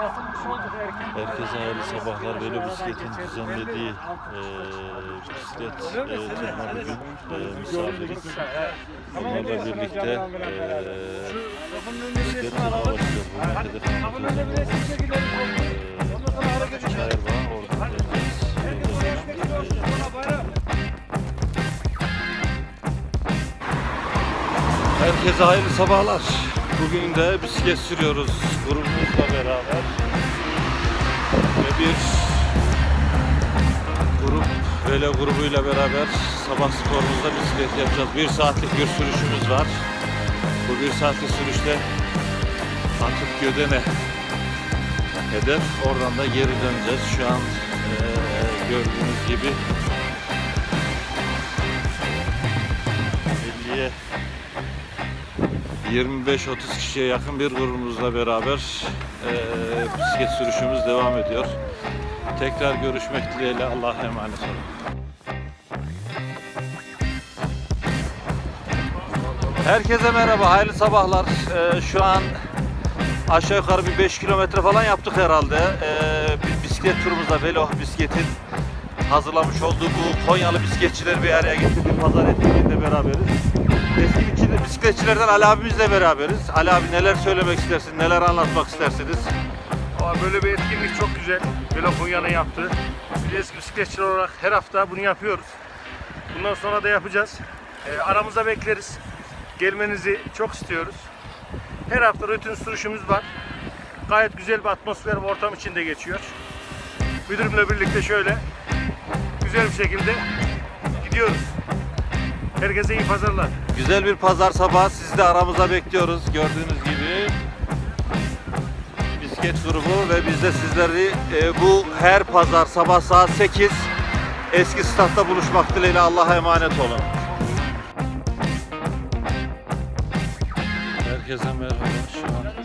Herkese hayırlı sabahlar. Velo Bisiklet'in düzenlediği eee bisiklet eee, turuna bugün eee, misafiriz. Onlarla birlikte eee bisiklet turuna başlıyoruz. Bugün hedef amacımız eee, Şair var. Orada herkes Herkese hayırlı sabahlar. Bugün de bisiklet sürüyoruz grubumuzla beraber. Ve bir grup, velo grubuyla beraber sabah sporumuzda bisiklet yapacağız. Bir saatlik bir sürüşümüz var. Bu bir saatlik sürüşte Atık Gödene hedef. Oradan da geri döneceğiz. Şu an eee, gördüğünüz gibi 25-30 kişiye yakın bir grubumuzla beraber eee, bisiklet sürüşümüz devam ediyor. Tekrar görüşmek dileğiyle Allah'a emanet olun. Herkese merhaba, hayırlı sabahlar. Eee, şu an aşağı yukarı bir 5 kilometre falan yaptık herhalde. Eee, bir bisiklet turumuzda Velo Bisiklet'in hazırlamış olduğu bu Konyalı bisikletçileri bir araya getirdik. Pazar etkinliğinde beraberiz. Eski bisiklet- bisikletçilerden Ali abimizle beraberiz. Ali abi neler söylemek istersin, neler anlatmak istersiniz? Ama böyle bir etkinlik çok güzel. Böyle Konya'nın yaptığı. Biz eski bisikletçiler olarak her hafta bunu yapıyoruz. Bundan sonra da yapacağız. Ee, aramıza bekleriz. Gelmenizi çok istiyoruz. Her hafta rutin sürüşümüz var. Gayet güzel bir atmosfer ve ortam içinde geçiyor. Müdürümle birlikte şöyle güzel bir şekilde gidiyoruz. Herkese iyi pazarlar. Güzel bir pazar sabahı sizi de aramıza bekliyoruz. Gördüğünüz gibi bisiklet grubu ve biz de sizleri e, bu her pazar sabah saat 8 eski statta buluşmak dileğiyle Allah'a emanet olun. Herkese merhaba. Şu an